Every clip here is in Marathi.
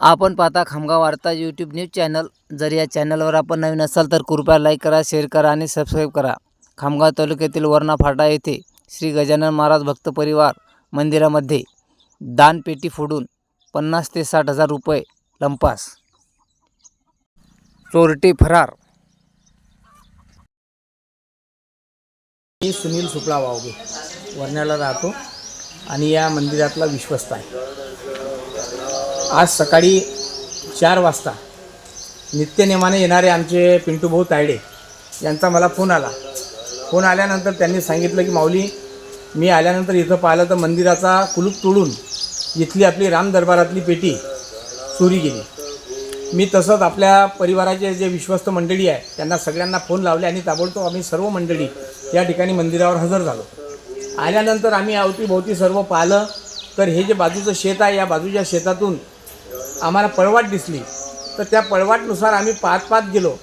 आपण पाहता खामगाव वार्ता यूट्यूब न्यूज चॅनल. जर या चॅनलवर आपण नवीन असाल तर कृपया लाईक करा शेअर करा आणि सबस्क्राईब करा. खामगाव तालुक्यातील वरणा फाटा येथे श्री गजानन महाराज भक्त परिवार मंदिरामध्ये दानपेटी फोडून पन्नास ते साठ हजार रुपये लंपास. चोरटे फरार. मी सुनील शुक्ला वावगे वर्ण्याला राहतो आणि या मंदिरातला विश्वस्त आहे. आज सकाळी चार वाजता नित्यनेमाने येणारे आमचे पिंटूभाऊ तायडे यांचा मला फोन आला. फोन आल्यानंतर त्यांनी सांगितलं की माऊली मी आल्यानंतर इथं पाहिलं तर मंदिराचा कुलूप तोडून इथली आपली राम दरबारातली पेटी चोरी गेली. मी तसंच आपल्या परिवाराचे जे विश्वस्त मंडळी आहे त्यांना सगळ्यांना फोन लावले आणि ताबडतोब आम्ही सर्व मंडळी या ठिकाणी मंदिरावर हजर झालो. आल्यानंतर आम्ही अवतीभोवती सर्व पाहिलं तर हे जे बाजूचं शेत आहे या बाजूच्या शेतातून आम्हाला पळवाट दिसली. तर त्या पळवाटनुसार आम्ही पाहत पाहत गेलो.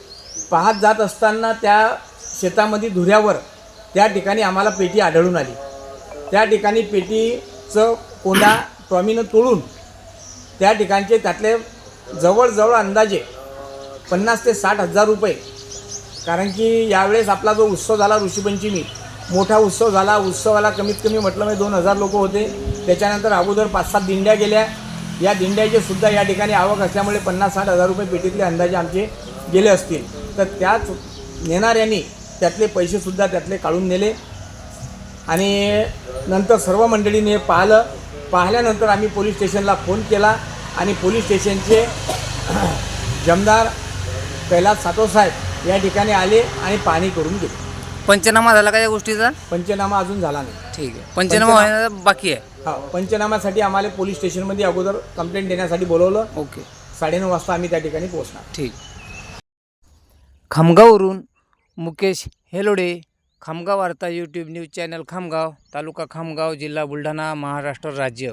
पाहत जात असताना त्या शेतामध्ये धुऱ्यावर त्या ठिकाणी आम्हाला पेटी आढळून आली. त्या ठिकाणी पेटीचं कोंडा टॉमीनं तोडून त्या ठिकाणचे त्यातले जवळजवळ अंदाजे पन्नास ते साठ हजार रुपये कारण की यावेळेस आपला जो उत्सव झाला ऋषीपंचमी मोठा उत्सव झाला. उत्सवाला कमीत कमी म्हटलं म्हणजे दोन हजार लोक होते. त्याच्यानंतर अगोदर पाच सात दिंड्या गेल्या. या दिंड्याचे सुद्धा या ठिकाणी आवक असल्यामुळे पन्नास साठ हजार रुपये पेटीतले अंदाजे आमचे गेले असतील. तर त्याच नेणाऱ्यांनी त्यातले पैसेसुद्धा त्यातले काढून नेले. आणि नंतर सर्व मंडळीने पाहिलं. पाहिल्यानंतर आम्ही पोलीस स्टेशनला फोन केला आणि पोलीस स्टेशनचे जमदार कैलास सातोसाहेब या ठिकाणी आले आणि पाहणी करून गेले. पंचनामा झाला का या गोष्टीचा? पंचनामा अजून झाला नाही. ठीक आहे. पंचनामा व्हायला बाकी आहे. हा पंचनाम्यासाठी आम्हाला पोलीस स्टेशनमध्ये अगोदर कंप्लेंट देण्यासाठी बोलवलं. ओके. साडेनऊ वाजता आम्ही त्या ठिकाणी पोहोचणार. ठीक. खामगाववरून मुकेश हेलोडे खामगाव वार्ता YouTube news channel Khamgaon taluka Khamgaon जिल्हा बुलढाणा महाराष्ट्र राज्य.